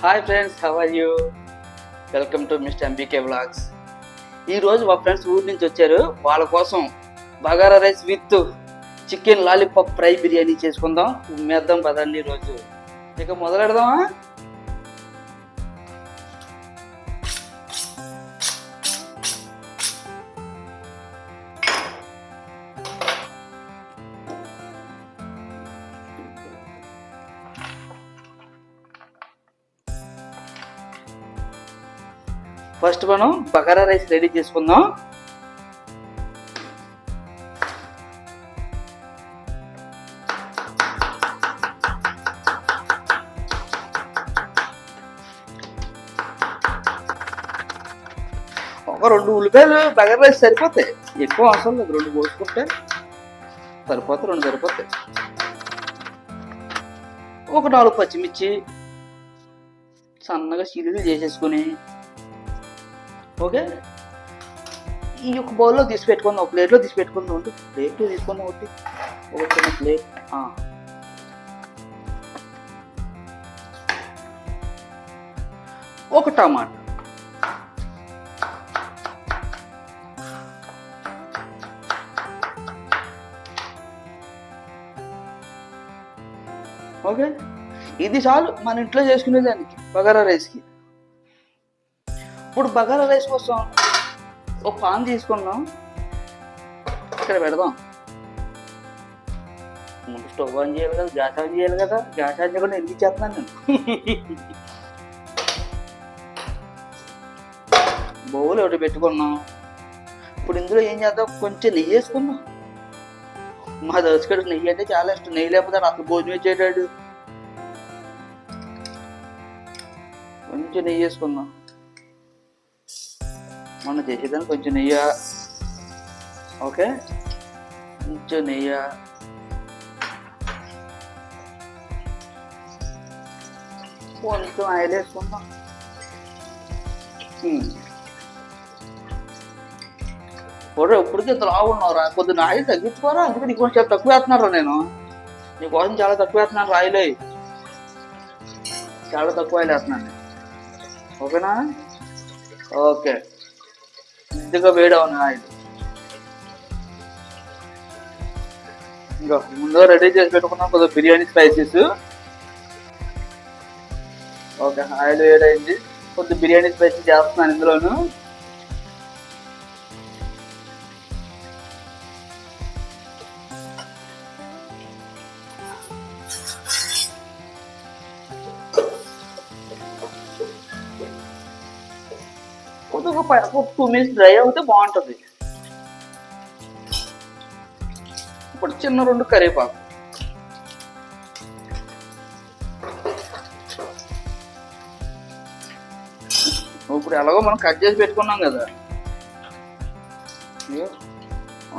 Hi friends how are you welcome to mister MBK blogs ఈరోజు మా friends ఊరి నుంచి వచ్చారు. వాళ్ళ కోసం bagara rice with chicken lollipop fry biryani చేసుకుందాం. ఉమ్మేద్దాం పదండి ఈరోజు ఇక మొదలెడదామా? ఫస్ట్ మనం బగారా రైస్ రెడీ చేసుకుందాం. ఒక రెండు ఉల్లిపాయలు బగారా రైస్ సరిపోతాయి. ఎక్కువ అవసరం లేదు రెండు పోసుకుంటే సరిపోతాయి రెండు సరిపోతాయి. ఒక నాలుగు పచ్చిమిర్చి సన్నగా సీరియల్ చేసేసుకొని ఓకే? ఈ యొక్క బౌల్లో తీసి పెట్టుకుందాం ఒక ప్లేట్లో తీసి పెట్టుకుందాం ఉండు. ప్లేట్ తీసుకుందాం ఒకటి ఒక చిన్న ప్లేట్. ఒక టమాటా. ఓకే? ఇది చాలు మన ఇంట్లో చేసుకునే దానికి బగారా రైస్కి. ఇప్పుడు బగారా రైస్ కోసం ఒక పాన్ తీసుకుందాం. ఇక్కడ పెడదాం. ముందు స్టవ్ ఆన్ చేయాలి కదా గ్యాస్ ఆన్ చేయాలి కదా. గ్యాస్ ఆన్ చేయకుండా ఎందుకు చేస్తున్నాను నేను? బౌల్ ఒకటి పెట్టుకున్నాం. ఇప్పుడు ఇందులో ఏం చేద్దాం? కొంచెం నెయ్యి వేసుకుందాం. మా దోసుకడు నెయ్యి అంటే చాలా ఇష్టం. నెయ్యి లేకపోతే అసలు భోజనం వచ్చేటాడు కొంచెం నెయ్యి వేసుకుందాం. మనం చేసేదానికి కొంచెం నెయ్యి ఓకే కొంచెం నెయ్యి కొంచెం ఆయిల్ వేసుకుందాం ఒరే ఇప్పటికీ ఇంత లావు ఉన్నావురా కొద్దిగా ఆయిల్ తగ్గించుకోరా అందుకే నీకు కొంచెం తక్కువ వేస్తున్నారా నేను నీకోసం చాలా తక్కువ వేస్తున్నాను ఆయిల్ చాలా తక్కువ ఆయిల్ వేస్తున్నాను ఓకేనా ఓకే కొద్దిగా వేడవను ఆయిల్ ఇంకా ముందుగా రెడీ చేసి పెట్టుకున్నాం కొద్దిగా బిర్యానీ స్పైసెస్. ఓకే ఆయిల్ వేడైంది. కొద్దిగా బిర్యానీ స్పైసెస్ చేస్తున్నాను ఇందులోను. ఒక టూ మినిట్స్ డ్రై అవుతే బాగుంటుంది. ఇప్పుడు చిన్న రెండు కరివేపాకు. ఇప్పుడు ఎలాగో మనం కట్ చేసి పెట్టుకున్నాం కదా.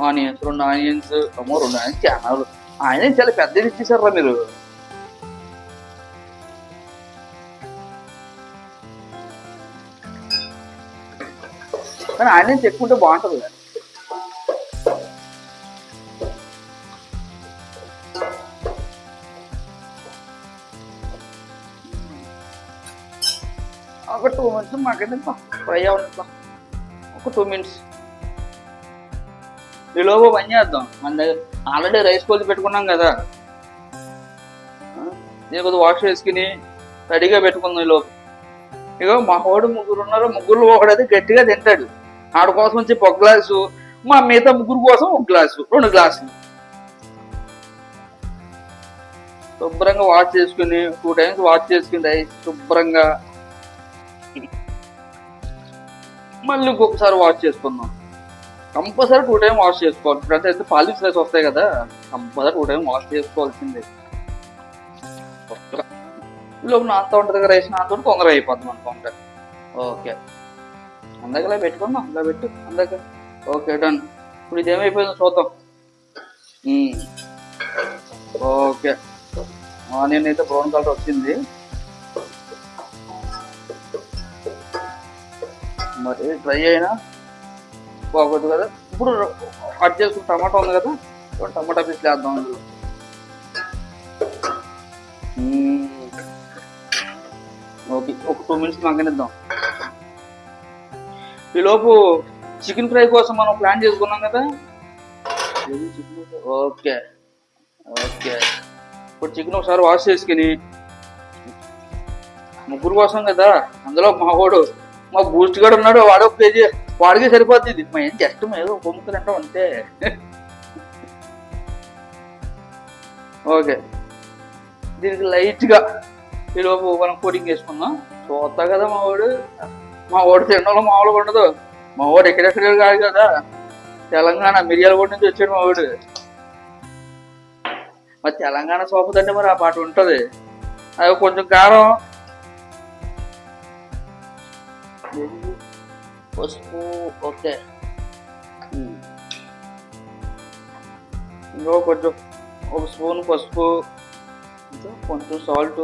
ఆనియన్స్ రెండు ఆనియన్స్ అమ్మో రెండు ఆనియన్స్ చాలా ఆనియన్స్ చాలా పెద్దది ఇచ్చేసారా మీరు. కానీ ఆనియన్స్ ఎక్కువ ఉంటే బాగుంటుంది కదా. ఒక టూ మినిట్స్ మాకైతే ఫ్రై అవుతుంది ఒక టూ మినిట్స్. ఈలోపు పని చేద్దాం. మన దగ్గర ఆల్రెడీ రైస్ కోల్చి పెట్టుకున్నాం కదా. నేను కొద్దిగా వాష్ చేసుకుని రెడీగా పెట్టుకుందాం ఈలోపు ఇగో మా వాడు ముగ్గురు ఉన్నారు. ముగ్గురు ఒకడైతే గట్టిగా తింటాడు. ఆడ కోసం వచ్చి ఒక గ్లాసు మా మిగతా ముగ్గురు కోసం ఒక గ్లాసు రెండు గ్లాసులు. శుభ్రంగా వాష్ చేసుకుని టూ టైమ్స్ వాష్ చేసుకుని రైస్ శుభ్రంగా. మళ్ళీ ఇంకొకసారి వాష్ చేసుకుందాం. కంపల్సరీ టూ టైం వాష్ చేసుకోవాలి. ఇప్పుడు అంటే పాలిష్ రైస్ వస్తాయి కదా కంపల్సరీ టూ టైం వాష్ చేసుకోవాల్సిందే. లోపు నాతో ఉంటుంది కదా రైస్ నాతో తొందరగా అయిపోద్ది అనుకుంటా ఓకే. అందకలా పెట్టుకుందాం ఇలా పెట్టు అందక ఓకే డన్. ఇప్పుడు ఇది ఏమైపోయిందో చూద్దాం. ఓకే. ఆనియన్ అయితే బ్రౌన్ కలర్ వచ్చింది. మరి డ్రై అయినా బాగోదు కదా. ఇప్పుడు కట్ చేసుకున్న టమాటా ఉంది కదా ఇప్పుడు టమాటా పీస్ వేద్దాం ఇందులో. ఓకే ఒక టూ మినిట్స్ మగ్గనిద్దాం ఈలోపు చికెన్ ఫ్రై కోసం మనం ప్లాన్ చేసుకున్నాం కదా? ఓకే. ఓకే. ఇప్పుడు చికెన్ ఒకసారి వాష్ చేసుకుని ముగ్గురు కోసం కదా? అందులో మా వాడు మా బూస్ట్ కూడా ఉన్నాడు వాడు ఒక కేజీ వాడికి సరిపోతుంది ఇది. మా ఏం జస్ట్ ఏదో కొమ్ముకులు అంటాం అంతే. ఓకే. దీనికి లైట్గా ఈలోపు మనం కోటింగ్ వేసుకుందాం చూస్తా కదా మా వాడు మా వాడు తినడంలో మామూలుగా ఉండదు. మా వాడు ఎక్కడెక్కడ కాదు కదా. తెలంగాణ మిర్యాలగూడ నుంచి వచ్చాడు మా వాడు మరి తెలంగాణ సోపతి మరి ఆ పాట ఉంటుంది. అది కొంచెం కారం. పసుపు ఓకే. ఇంకో కొంచెం ఒక స్పూన్ పసుపు కొంచెం సాల్ట్.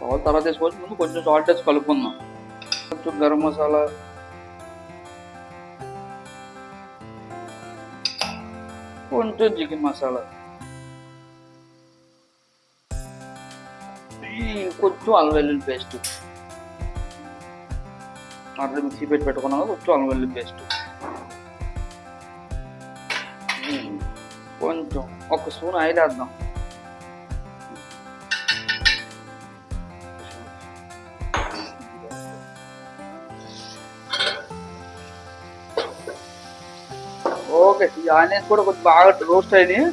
సాల్ట్ తర్వాత వేసుకోవచ్చు. ముందు కొంచెం సాల్ట్ వేసి కలుపుకుందాం. గరం మసాలా కొంచెం చికెన్ మసాలా కొంచెం అల్లం వెల్లుల్లి పేస్ట్ అట్లా మిక్సీ పెట్టి పెట్టుకున్నాం కొంచెం అల్లం వెల్లుల్లి పేస్ట్ కొంచెం ఒక స్పూన్ ఆయిల్ వేద్దాం ఓకే ఈ ఆనియన్స్ కూడా కొంచెం బాగా రోస్ట్ అయినాయి.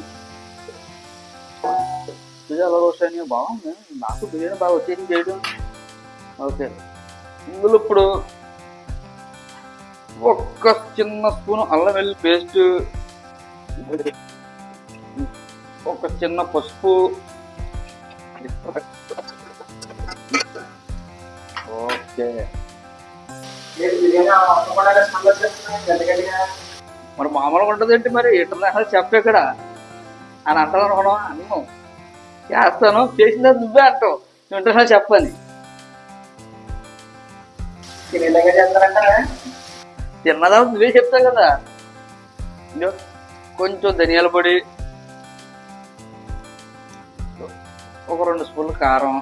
ఇది అలా రోస్ట్ అయినాయి బాగుంది. నాకు బిర్యానీ బాగా వచ్చేది చేయడం. ఓకే ఇందులో ఇప్పుడు ఒక్క చిన్న స్పూన్ అల్లం వెల్లి పేస్ట్ ఒక చిన్న పసుపు. ఓకే. మరి మామూలుగా ఉంటుంది ఏంటి మరి ఇంటర్నేషనల్ చెప్పు ఇక్కడ అని అంటాను అనుకోవడం అన్ను చేస్తాను చేసిన నువ్వే అంటావు నువ్వు ఇంటర్నేషనల్ చెప్పని తిన్నదా నువ్వే చెప్తావు కదా. కొంచెం ధనియాల పొడి ఒక రెండు స్పూన్లు కారం.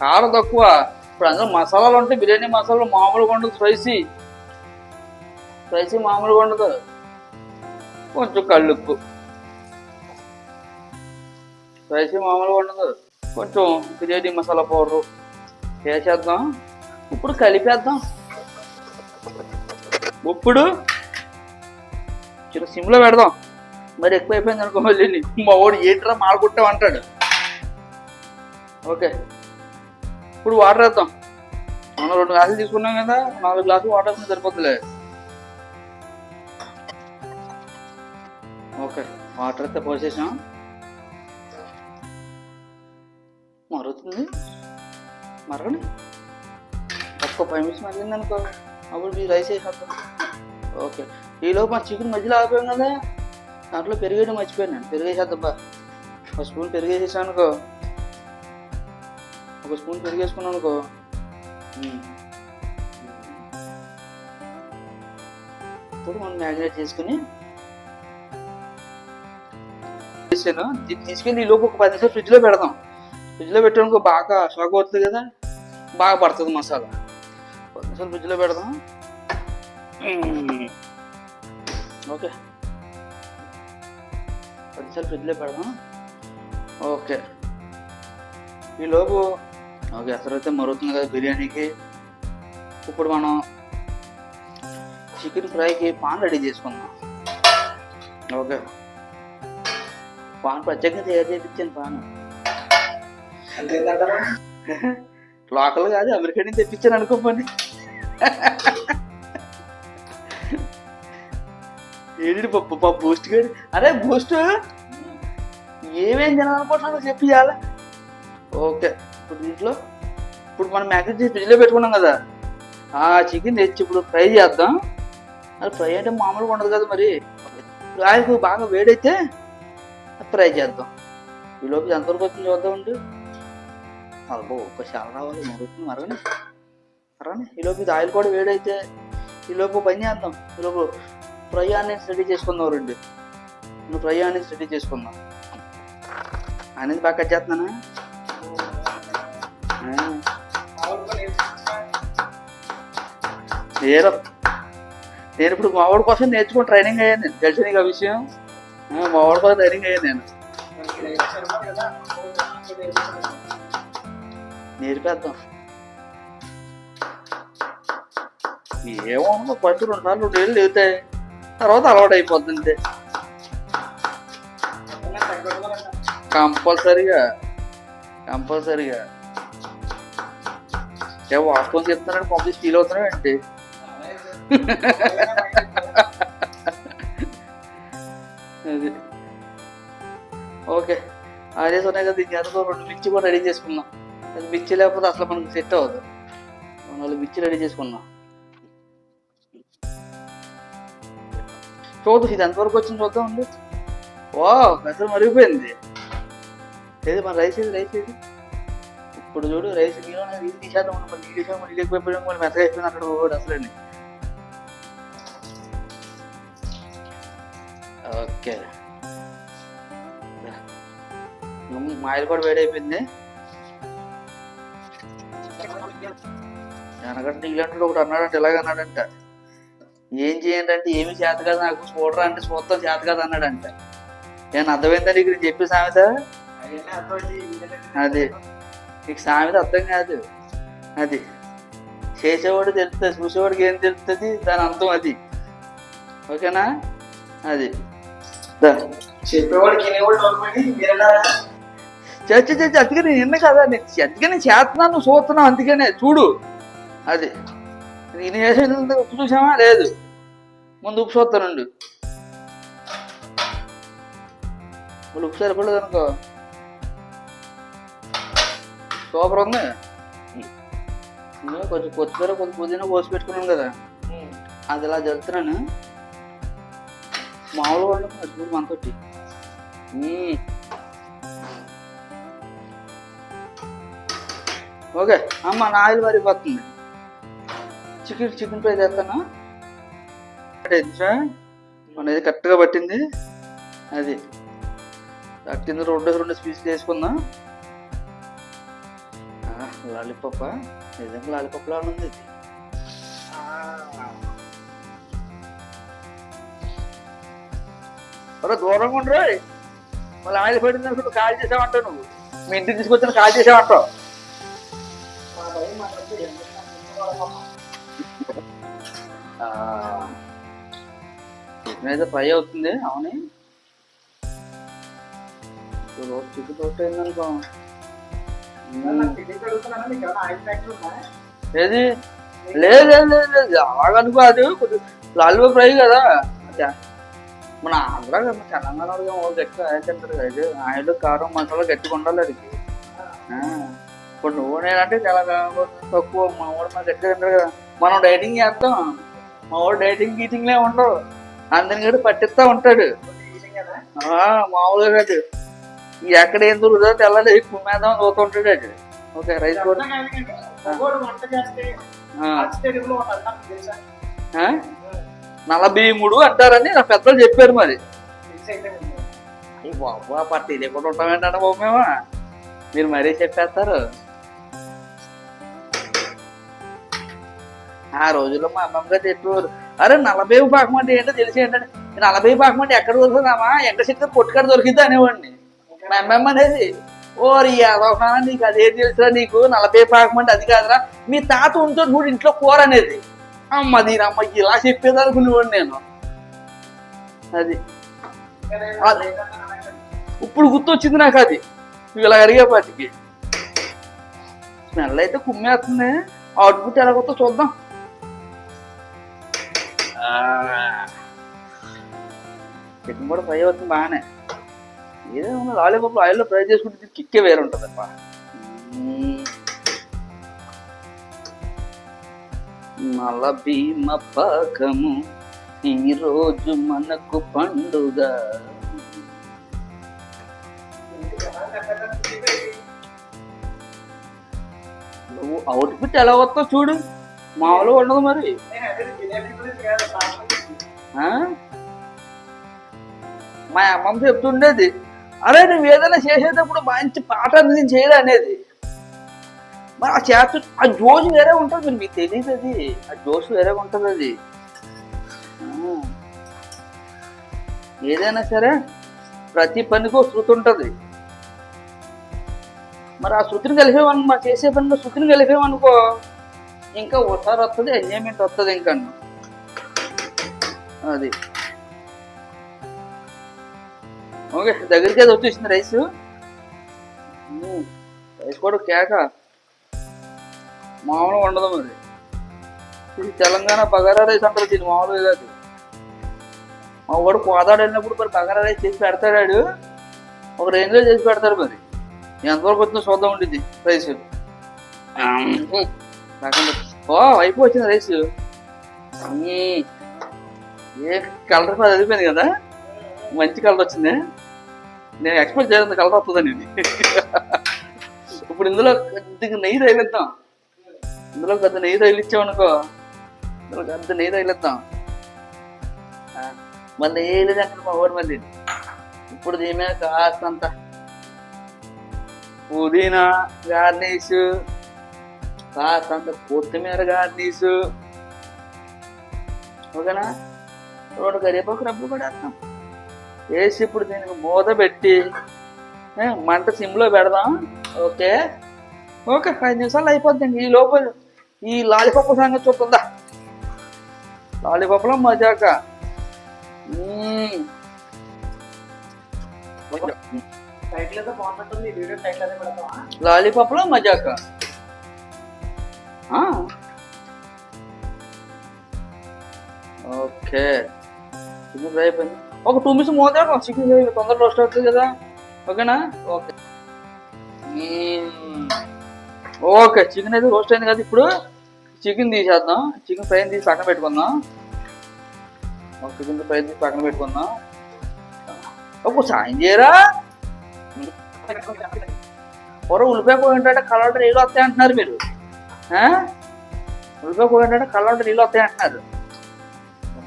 కారం తక్కువ. ఇప్పుడు అందులో మసాలాలు ఉంటాయి బిర్యానీ మసాలాలు మామూలుగా ఉండదు స్పైసీ. స్పైసీ మామూలుగా ఉండదు. కొంచెం కళ్ళుప్పు. స్పైసీ మామూలుగా ఉండదు. కొంచెం బిర్యానీ మసాలా పౌడరు వేసేద్దాం. ఇప్పుడు కలిపేద్దాం. ఇప్పుడు చిన్న సిమ్లో పెడదాం. మరి ఎక్కువ అయిపోయింది అనుకో మళ్ళీ మా వాడు ఏంట్రా మాడుకుంటాం అంటాడు. ఓకే. ఇప్పుడు వాటర్ వేద్దాం. మనం రెండు గ్లాసులు తీసుకున్నాం కదా నాలుగు గ్లాసులు వాటర్ వేస్తే సరిపోతులే ఓకే వాటర్ అయితే పోసేసాం. మరుగుతుంది. మరగని ఒక్క ఫైవ్ మినిట్స్ మరిగింది అనుకో. అప్పుడు మీరు రైస్ వేసేస్తాం ఓకే ఈలోపు మా చికెన్ మధ్యలో ఆగిపోయాం కదా. దాంట్లో పెరిగేయడం మర్చిపోయాను నేను. పెరిగేసేద్దబ్బా ఒక స్పూన్ పెరిగేసేసాను అనుకో. ఒక స్పూన్ పెరిగేసుకున్నాను అనుకో. ఇప్పుడు మనం మ్యాగ్నేట్ చేసుకుని చేసాను దీన్ని తీసుకెళ్ళి ఈ లోపు ఒక పది నిమిషాలు ఫ్రిడ్జ్లో పెడదాం. ఫ్రిడ్జ్లో పెట్టడానికి బాగా షాక్ అవుతుంది కదా. బాగా పడుతుంది మసాలా. పది నిమిషాలు ఫ్రిడ్జ్లో పెడదాం. ఓకే. పది నిమిషాలు ఫ్రిడ్జ్లో పెడదాం. ఓకే. ఈ లోపు ఓకే అసలైతే మరుగుతుంది కదా బిర్యానీకి. ఇప్పుడు మనం చికెన్ ఫ్రైకి పాన్ రెడీ చేసుకుందాం. ఓకే. పాన్ ప్రత్యేకంగా తయారు చేయించాను పాన్. లోకల్ కాదు అమెరికా నుంచి తెప్పించాను అనుకోపని ఏడి పప్పు పప్పు బూస్ట్ గడి అరే బూస్ట్ ఏమేం తినాలనుకుంటున్నానో చెప్పి ఓకే. ఇప్పుడు దీంట్లో? ఇప్పుడు మనం మ్యాగ్నెట్ చేసి ఫ్రిడ్జ్లో పెట్టుకున్నాం కదా. ఆ చికెన్ తెచ్చి ఇప్పుడు ఫ్రై చేద్దాం. అది ఫ్రై అంటే మామూలుగా ఉండదు కదా మరి. ఆయిల్ బాగా వేడైతే ఫ్రై చేద్దాం. ఈ ఎంతవరకు వచ్చింది చూద్దామండి అబ్బో ఒక చాలా రావాలి మరుగుతుంది మరగని. మరగని ఈ లోపు ఇది ఆయిల్ కూడా వేడైతే ఈ లోపు పని చేద్దాం. ఈ లోపు ఫ్రై ఆనియన్స్ రెడీ చేసుకుందాం రండి. నువ్వు ఫ్రై ఆనియన్స్ రెడీ చేసుకుందాం. అనేది బాగా కట్ చేస్తున్నానా? నేను నేను ఇప్పుడు మా వాడి కోసం నేర్చుకుని ట్రైనింగ్ అయ్యాను నేను తెలిసి నీకు ఆ విషయం మా వాడి కోసం ట్రైనింగ్ అయ్యాను నేను. నేర్పేద్దాం. ఏమో పది రెండు సార్లు రెండు వేలు లేవుతాయి తర్వాత అలవాటు అయిపోతుంది. కంపల్సరిగా కంపల్సరిగా. ఏ వాస్తవం చెప్తున్నాడు పంపిస్తే ఫీల్ అవుతున్నావు ఏంటి అది. ఓకే. అదే ఉన్నాయి కదా దీనికి అందులో రెండు మిర్చి కూడా రెడీ చేసుకుందాం అది మిర్చి లేకపోతే అసలు మనకు సెట్ అవ్వదు. నాలుగు మిర్చి రెడీ చేసుకుందాం చూద్దాం ఇది ఎంతవరకు వచ్చింది చూద్దాం అండి. వా అసలు మరిగిపోయింది. ఏది మన రైస్ ఏది రైస్ ఏది? ఇప్పుడు చూడు రైస్ నీళ్ళు నీళ్ళు తీసేద్దాం మనం నీళ్ళు వేసాం, నీళ్ళు ఎక్కువ మళ్ళీ మెత్తగా అయిపోయింది అక్కడ ఓడి అసలండి. ఓకే. మా ఆయిల్ కూడా వేడైపోయింది వెనకంటే ఇలాంటి ఒకటి అన్నాడంట ఇలాగ అన్నాడంట. ఏం చేయండి అంటే ఏమి చేత కాదు నాకు చూడరా అంటే చూస్తాం చేత కాదు అన్నాడంట. నేను అర్థమైందా నీకు? నేను చెప్పి సామెత? అది. నీకు సామెత అర్థం కాదు. అది. చేసేవాడు తెలుస్తుంది చూసేవాడికి ఏం తెలుస్తుంది? దాని అంతం అది. ఓకేనా? అది. చెప్పేవాడికి అందుకే నేను నిన్న కదా నేను అందుకే నేను చేస్తున్నాను నువ్వు చూస్తున్నావు అందుకనే చూడు. అది. నేను చేసేది ఉప్పు చూసామా లేదు. ముందు ఉప్పు చూస్తానండు మళ్ళీ ఉప్పు సరిపడలేదు అనుకో. సూపర్ ఉంది. కొంచెం కొత్తిమీర కొంచెం పుదీనా కోసి పెట్టుకున్నాను కదా. అది ఇలా జరుగుతున్నాను మామూలుగా ఉండదు చూడు మనతోటి మ్మ్. ఓకే అమ్మ నా ఆయిల్ మారిపోతుంది చికెన్ చికెన్ ఫ్రై చేస్తాను? అనేది కరెక్ట్గా పట్టింది. అది. పట్టింది రెండు రెండు పీసులు వేసుకుందాం. లాలీపప్ప నిజంగా లాలీపప్ లా ఉంది. ఒరే దూరంగా ఉండరు. మళ్ళీ ఆయిల్ పడింది అనుకుంటూ కాల్ చేసావంటావు నువ్వు. మీ ఇంటికి తీసుకొచ్చిన కాల్ చేసావంటావు మా భయం మాట్లాడితే చికెన్ అయితే ఫ్రై అవుతుంది అవును? రోజు ఏది? లేదు లేదు లేదు. అలాగనుకో అది కొద్దిగా ఫ్రై కదా. మన ఆంధ్ర తెలంగాణలో గట్టిగా తింటారు కదా. ఆయిల్ కారం మసాలా గట్టిగా ఉండాలి అది ఇప్పుడు నువ్వు నేనంటే చాలా తక్కువ. మా వాడు మన గట్టిగా తింటారు కదా. మనం డైటింగ్ చేస్తాం. మా వాడు డైటింగ్ గీటింగ్లే ఉండవు అందరిని కూడా పట్టిస్తా ఉంటాడు. మామూలుగా కాదు. ఎక్కడ ఏం దొరుకుతుందో తెల్లాలి కుమ్మేద్దాం చూస్తుంటాడు అది ఓకే రైస్ కూడా వంట చేస్తే నలభై మూడు అంటారని నా పెద్దలు చెప్పారు మరి. బాబు ఆ ఉంది. ఈ ఉంటాం ఏంటంటే లేకుండా బాబు మేము? మీరు మరీ చెప్పేస్తారు. ఆ రోజుల్లో మా అమ్మమ్మ గారు చెప్పేవారు అరే నలభై పాకం అంటే ఏంటో తెలిసి ఏంటంటే నలభై పాకం అంటే ఎక్కడ దొరుకుతుందామా ఎండ శక్తి పొట్టుకాడ దొరికిద్ది అనేవాడిని. మా అమ్మమ్మ అనేది ఓరి యాదవనా నీకు అదే తెలుసురా నీకు? నలభై పాకం అంటే అది కాదురా. మీ తాత ఉంటే చూడు ఇంట్లో కూర అనేది. అమ్మ దీనమ్మ ఇలా చెప్పేది అనుకునేవాడు నేను? అది. ఇప్పుడు గుర్తొచ్చింది నాకు అది. నువ్వు ఇలా అడిగేపాటికి స్మెల్ అయితే కుమ్మేస్తుంది. అవుట్పుట్ ఎలా కొత్త చూద్దాం చికెన్ కూడా ఫ్రై అవుతుంది బాగానే. ఏదో లాలీపాప్ ఆయిల్లో ఫ్రై చేసుకుంటే కిక్కే వేరే ఉంటుంది అప్ప మల భీమ పాకము ఈ రోజు మనకు పండుగ. నువ్వు అవుట్పుట్ ఎలా వస్తావు చూడు? మామూలుగా ఉండదు మరి. ఆ? మా అమ్మమ్మ చెప్తుండేది అరే నువ్వు ఏదైనా చేసేటప్పుడు మంచి పాట అనేది చేయలే అనేది. మరి ఆ చేత ఆ జోష్ వేరే ఉంటుంది మరి మీకు తెలియదు అది. ఆ జోష్ వేరే ఉంటుంది అది. ఏదైనా సరే ప్రతి పనికో శృతి ఉంటుంది. మరి ఆ శృతిని కలిపేమను మా చేసే పనిలో శృతిని కలిపేమనుకో ఇంకా ఒకసారి వస్తుంది ఎంజాయ్మెంట్ వస్తుంది ఇంకా. అది. ఓకే దగ్గరికి అది వచ్చేసింది రైస్. రైస్ కూడా కేక. మామూలుగా ఉండదు మరి. ఇది తెలంగాణ బగారా రైస్ అంటారు దీన్ని మామూలుగా కాదు. మా వాడు కోదాడు వెళ్ళినప్పుడు మరి బగారా రైస్ చేసి పెడతాడు ఒక రేంజ్లో చేసి పెడతారు మరి. ఎంతవరకు వచ్చిందో చూద్దాం ఉండేది రైస్. ఓ వైపు వచ్చింది రైస్. ఏ కలర్ కూడా అదిపోయింది కదా. మంచి కలర్ వచ్చింది. నేను ఎక్స్పెక్ట్ చేయలేదు కలర్ వస్తుందని ఇప్పుడు ఇందులో కొద్దిగా నెయ్యి తగిలిద్దాం. ఇందులో పెద్ద నెయ్యి తగిలిచ్చామనుకో ఇందులో పెద్ద నెయ్యి తగిలిద్దాం. ఆ, మళ్ళీ వేయలేదంటే మా వాడు మళ్ళీ. ఇప్పుడు దీని మీద కాస్తంత పుదీనా గార్నిష్ కాస్తంత కొత్తిమీర గార్నిష్. ఓకేనా? రెండు కరివేపాకు రబ్బు పడేస్తాం వేసి ఇప్పుడు దీనికి మూత పెట్టి మంట సిమ్లో పెడదాం. ఓకే? ఓకే ఐదు నిమిషాలు అయిపోద్ది ఈ లోపల ఈ లాలిపప్పు సంగతి చూస్తుందా? లాలిపప్పులో మజాక. లాలీపాప్లో మజాక. ఓకే. చికెన్ ఫ్రై అయిపోయింది. ఒక టూ మినిట్స్ మోదాడు చికెన్ ఫ్రై తొందరగా రోస్ట్ అవుతుంది కదా. ఓకేనా? ఓకే. ఓకే చికెన్ అయితే రోస్ట్ అయింది కదా ఇప్పుడు. చికెన్ తీసేద్దాం. చికెన్ ఫ్రై తీసి పక్కన పెట్టుకుందాం. చికెన్ ఫ్రై తీసి పక్కన పెట్టుకుందాం. ఒక సాయం చేయరా పొర ఉల్లిపాయ కూర ఏంటంటే కలర్ నీళ్ళు వస్తాయి అంటున్నారు మీరు. ఉల్లిపాయ కూర ఏంటంటే కలర్ నీళ్ళు వస్తాయి అంటున్నారు.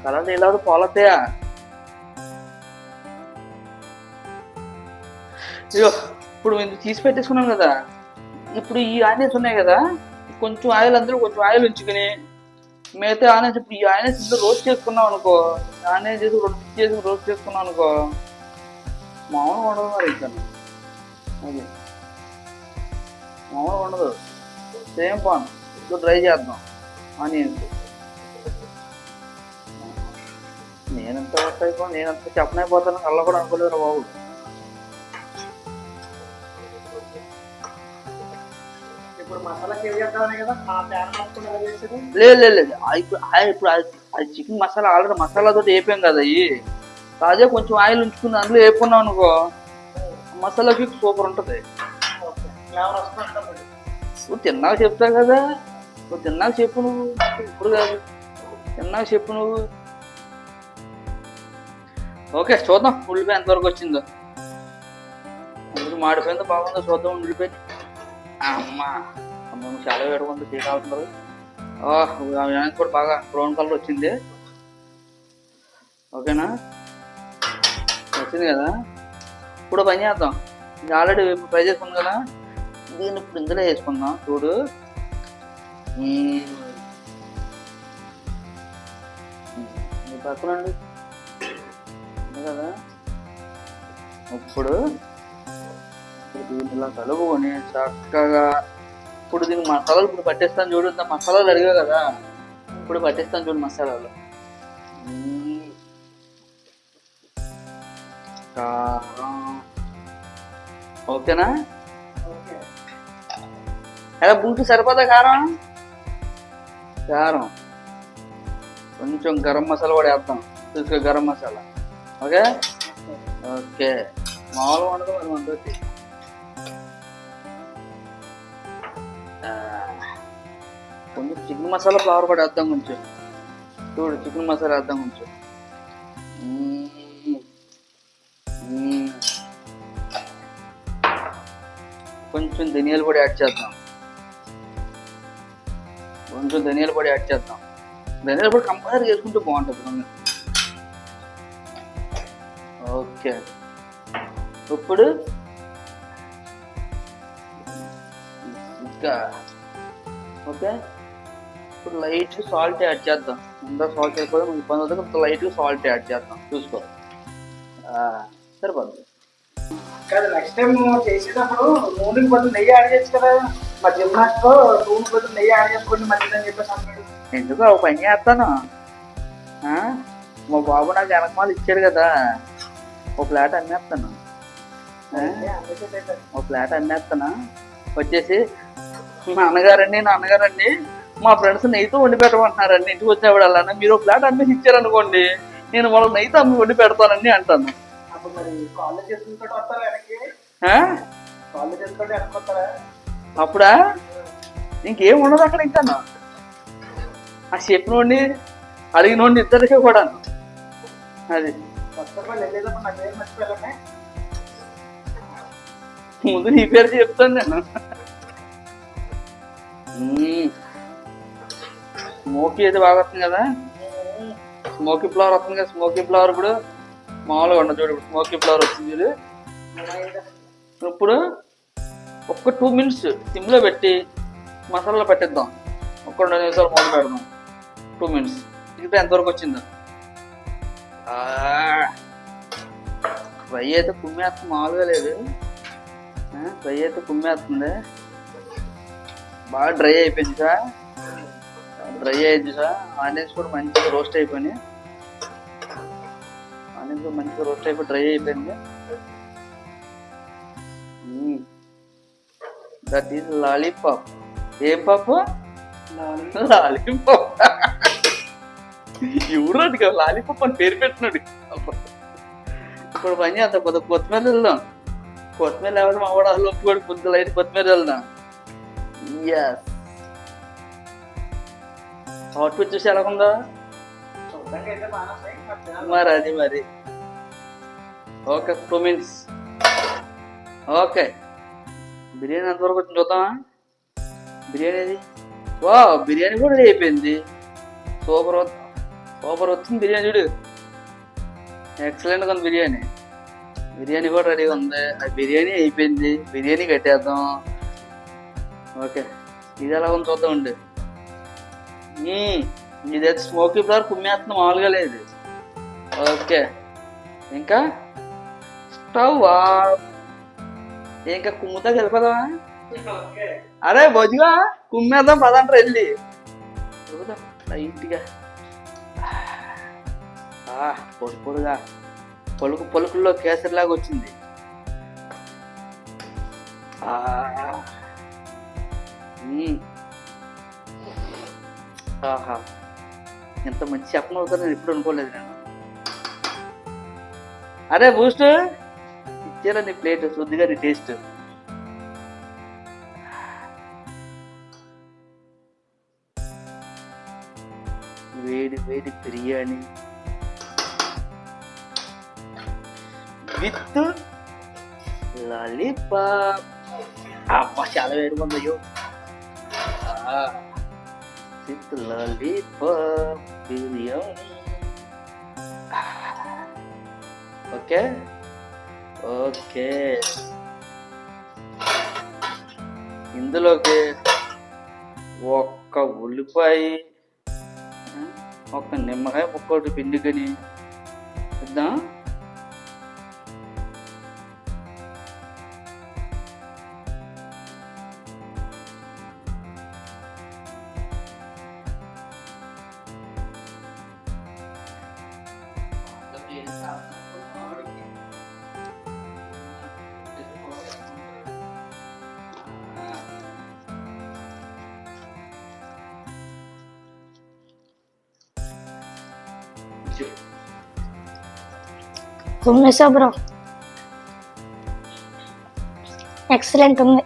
కలర్ నీళ్ళు అవుతుంది పాలు వస్తాయా? ఇగో ఇప్పుడు మేము తీసి పెట్టేసుకున్నాం కదా. ఇప్పుడు ఈ ఆనియన్స్ ఉన్నాయి కదా కొంచెం ఆయిల్ అందరూ కొంచెం ఆయిల్ ఉంచుకుని మిగతా ఆనియన్స్ ఇప్పుడు ఈ ఆనియన్స్ ఇందులో రోస్ట్ చేసుకున్నాం అనుకో ఆనియన్స్ చేసి రెండు చేసి రోస్ట్ చేసుకున్నాం అనుకో మామూలుగా ఉండదు మరి ఇంకా. అది. మామూలుగా ఉండదు. Same pan. ఇప్పుడు ట్రై చేద్దాం. ఆనియన్స్. నేనంత వర్క్ అయిపో నేనంత చెప్పనైపోతాను. కళ్ళ కూడా అనుకోలేదు బాబు. లేదు లేదు లేదు. ఆ ఇప్పుడు ఇప్పుడు అది- చికెన్ మసాలా ఆల్రెడీ మసాలా తోటి వేపాం కదా అవి అదే కొంచెం ఆయిల్ ఉంచుకుని అందులో వేపుకున్నాం అనుకో మసాలా మసాలాకి సూపర్ ఉంటుంది. నువ్వు తిన్నాక చెప్తా కదా. నువ్వు తిన్నాక చెప్పు నువ్వు. ఇప్పుడు కాదు. తిన్నాక చెప్పు నువ్వు. ఓకే చూద్దాం ఉల్లిపాయ ఎంతవరకు వచ్చిందో. మాడిపోయిందో బాగుందో చూద్దాం ఉల్లిపాయ. అమ్మా. మేము చాలా వేడుకుంది తీరాల్సింది వెనక్కి కూడా బాగా బ్రౌన్ కలర్ వచ్చింది. ఓకేనా? వచ్చింది కదా? ఇప్పుడు పని చేద్దాం. ఇది ఆల్రెడీ ఫ్రై చేసుకుంది కదా? దీన్ని ఇప్పుడు ఇందులో వేసుకుందాం చూడు. పక్కనండి కదా? ఇప్పుడు ఇప్పుడు దీన్ని ఇలా కలుపుకొని చక్కగా ఇప్పుడు దీనికి మసాలాలు ఇప్పుడు పట్టేస్తాను చూడు ఇంత మసాలాలు అడిగా కదా. ఇప్పుడు పట్టేస్తాను చూడు మసాలాలు. కారం. ఓకేనా? ఎలా బూటి సరిపోదా కారం? కారం. కొంచెం గరం మసాలా కూడా వేద్దాం. తీసుకో గరం మసాలా. ఓకే? ఓకే. మామూలుగా ఉండదు మరి మనతోటి కొంచెం చికెన్ మసాలా ఫ్లవర్ కూడా వేద్దాం కొంచెం. చూడు చికెన్ మసాలా వేద్దాం కొంచెం. కొంచెం ధనియాలు పొడి యాడ్ చేద్దాం. కొంచెం ధనియాల పొడి యాడ్ చేద్దాం. ధనియాల పొడి కంపల్సరీ చేసుకుంటే బాగుంటుంది ఓకే. ఇప్పుడు ఇంకా ఓకే? ఇప్పుడు లైట్ సాల్ట్ యాడ్ చేద్దాం. ముందా సాల్ట్ అయిపోతే మనకి పని అవుతుంది ఇప్పుడు లైట్ సాల్ట్ యాడ్ చేద్దాం. చూసుకో. ఆ, సరిపోద్ది. కాదు నెక్స్ట్ టైం చేసేటప్పుడు నూనెకి బదులు నెయ్యి యాడ్ చేయొచ్చు కదా. మా జిమ్నాస్ట్లో నూనె బదులు నెయ్యి యాడ్ చేసుకోండి మంచిదని చెప్పేసి అన్నాడు ఎందుకు ఒక పని చేస్తాను? మా బాబు నాకు వెనకమాలు ఇచ్చాడు కదా. ఒక ప్లాట్ అమ్మేస్తాను? ఒక ప్లాట్ అమ్మేస్తాను. వచ్చేసి మా అన్నగారండి నా అన్నగారండి మా ఫ్రెండ్స్ నెయ్యితో వండి పెట్టమంటున్నారండి ఇంటికి వచ్చేవాడు అలానే. మీరు ఒక ప్లాట్ అమ్మేసి ఇచ్చారనుకోండి నేను వాళ్ళకి నెయ్యితో అమ్మి వండి పెడతానండి అంటాను. అప్పుడు ఇంకేం ఉండదు అక్కడ ఇంకా ఆ చెప్పినోడిని అడిగినోడిని ఇద్దరికే కూడా అది. ముందు నీ పేరు చెప్తాను నేను. స్మోకీ అయితే బాగా వస్తుంది కదా? స్మోకీ ఫ్లవర్ వస్తుంది కదా? స్మోకీ ఫ్లవర్ ఇప్పుడు మామూలుగా ఉండదు చూడు ఇప్పుడు స్మోకీ ఫ్లవర్ వచ్చింది చూడు. ఇప్పుడు ఒక్క టూ మినిట్స్ సిమ్లో పెట్టి మసాలా పెట్టిద్దాం. ఒక్క రెండు నిమిషాలు మొదలు పెడదాం. Two minutes. ఇక్కడ ఎంతవరకు వచ్చిందో? ఫ్రై అయితే కుమ్మేస్తుంది మామూలుగా లేదు. ఫ్రై అయితే కుమ్మేస్తుంది. బాగా డ్రై అయిపోయింది సార్ డ్రై అయింది సార్ ఆనియన్స్ కూడా మంచిగా రోస్ట్ అయిపోయినాయి. ఆనియన్స్ కూడా మంచిగా రోస్ట్ అయిపోయి డ్రై అయిపోయింది దట్ ఈస్ లాలీపాప్ ఏం పాపు లాలీపాప్. ఎవరు అది కదా లాలీపాప్ అని పేరు పెట్టినాడు? ఇప్పుడు పని చేద్దాం కొద్ది కొత్తిమీర వెళ్దాం కొత్తిమీర లేకపోతే మా వాడు అసలు ఒప్పుకోడు కొద్ది లైట్ కొత్తిమీర వెళ్దాం ఎస్ అవుట్పుట్ చూసి ఎలా ఉందో మరి అది మరి. Okay two minutes okay. Biryani ఎంతవరకు వచ్చింది చూద్దామా? బిర్యానీ అది? వా బిర్యానీ కూడా రెడీ అయిపోయింది. సూపర్ సూపర్ వచ్చింది బిర్యానీ చూడు. ఎక్సలెంట్గా ఉంది బిర్యానీ. బిర్యానీ కూడా రెడీగా ఉంది. అది బిర్యానీ అయిపోయింది. బిర్యానీ కట్టేద్దాం. ఓకే. ఇది ఎలా ఉంది చూద్దాం అండి ఇదైతే స్మోకీ ఫ్లవర్ కుమ్మేస్తుంది మామూలుగా లేదు ఓకే ఇంకా స్టవ్ ఇంకా కుమ్ముతా వెళ్ళిపోదామా అరే బొజుగా కుమ్మేద్దాం పదంటారు వెళ్ళి లైట్గా ఆ, పొడి పొడిగా పలుకు పలుకుల్లో కేసరిలాగా వచ్చింది ఆ. ఆహా. ఎంత మంచి చెప్పను అవుతుందని నేను ఎప్పుడు అనుకోలేదు నేను. అరే బూస్ట్ ఇచ్చారా నీ ప్లేట్ శుద్ధిగా నీ టేస్ట్. వేడి వేడి బిర్యానీ. With lollipop. అబ్బా చాలా వేడిగా ఉంది అయ్యో with lollipop biryani okay okay ఇందులోకి ఒక్క ఉల్లిపాయ ఒక ఒక్క నిమ్మకాయ ముక్కోటి పిండుకొని ఇద్దాం. तुमने सब रहो एक्सलेंट तुमने